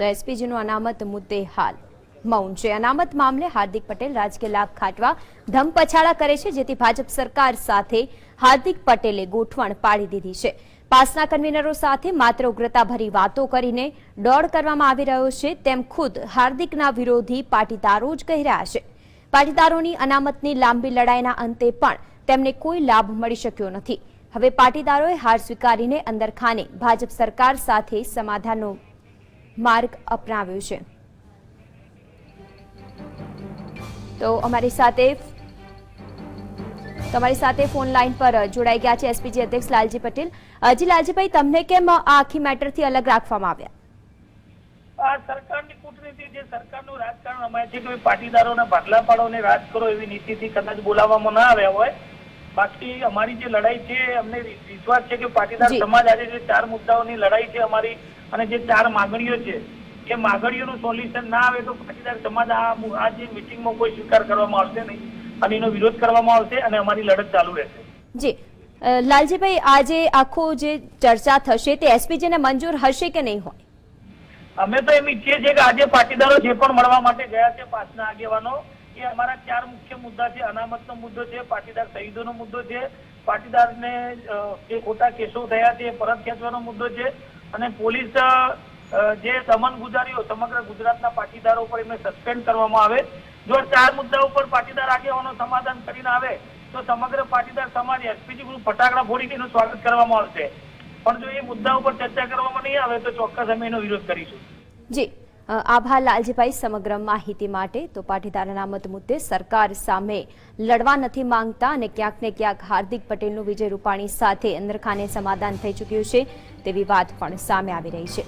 તો એસપીજીનું અનામત મુદ્દે હાલ. મૌન છે. અનામત મામલે હાર્દિક પટેલ, રાજકીય લાભ ખાટવા ધમપછાડા કરે છે, જેથી ભાજપ સરકાર સાથે હાર્દિક પટેલે ગોઠવણ પાડી દીધી છે. પાસના કન્વીનરો સાથે માત્ર ઉગ્રતાભરી વાતો કરીને દોડ કરવામાં આવી રહ્યો છે, તેમ ખુદ હાર્દિકના વિરોધી પાટીદારો જ કહી રહ્યા છે. પાટીદારોની અનામતની લાંબી લડાઈના અંતે પણ તેમને કોઈ લાભ મળી શક્યો નથી. હવે પાટીદારોએ હાર સ્વીકારીને અંદરખાને ભાજપ સરકાર સાથે સમાધાનનો માર્ગ અપનાવ્યો છે. તો અમારી સાથે તમારી સાથે ફોન લાઈન પર જોડાઈ ગયા છે એસપીજી અધ્યક્ષ લાલજી પટેલ. હજી લાલજીભાઈ, તમને કેમ આ આખી મેટરથી અલગ રાખવામાં આવ્યા? સરકારની કૂટનીતિ જે સરકારનું રાજકારણ, અમારે છે કે પાટીદારોના ભાગલા પાડો અને રાજ કરો એવી નીતિથી કદાચ બોલાવવામાં ના આવ્યા હોય બાકી અમારી જે લડાઈ છે અમને વિશ્વાસ છે કે પાટીદાર સમાજ આજે જે ચાર મુદ્દાઓની લડાઈ છે અમારી અને જે ચાર માગણીઓ છે એ માગણીઓનું સોલ્યુશન ના આવે તો પાટીદાર સમાજ આ આ જે મિટિંગમાં કોઈ સ્વીકાર કરવામાં આવશે નહીં અને એનો વિરોધ કરવામાં આવશે અને અમારી લડત ચાલુ રહેશે. જી. લાલજીભાઈ આજે આખો જે ચર્ચા થશે તે એસપીજીને મંજૂર હશે કે નહીં હોય? અમે તો એમ ઈચ્છીએ છીએ કે આજે પાટીદારો જે પણ મળવા માટે ગયા છે પાસના આગેવાનો એ અમારા ચાર મુખ્ય મુદ્દા છે. અનામતનો મુદ્દો છે, પાટીદાર શહીદોનો મુદ્દો છે, પાટીદારને જે ખોટા કેસો થયા એ પરત ખેંચવાનો મુદ્દો છે અને પોલીસ જે દમન ગુજારીઓ સમગ્ર ગુજરાતના પાટીદારો પર એમને સસ્પેન્ડ કરવામાં આવે. જો ચાર મુદ્દા ઉપર પાટીદાર આગેવાનો સમાધાન કરીને આવે, તો સમગ્ર પાટીદાર સમાજ એસપીજી ગ્રુપ ફટાકડા ફોડીને એનું સ્વાગત કરવામાં આવશે. પણ જો એ મુદ્દા ઉપર ચર્ચા કરવામાં નહીં આવે, તો ચોક્કસ અમે એનો વિરોધ કરીશું. જી. આભાર લાલજીભાઈ સમગ્ર માહિતી માટે. તો પાટીદાર અનામત મુદ્દે સરકાર સામે લડવા નથી માંગતા અને ક્યાંક ને ક્યાંક હાર્દિક પટેલનું વિજય રૂપાણી સાથે અંદરખાને સમાધાન થઈ ચૂક્યું છે તેવી વાત પણ સામે આવી રહી છે.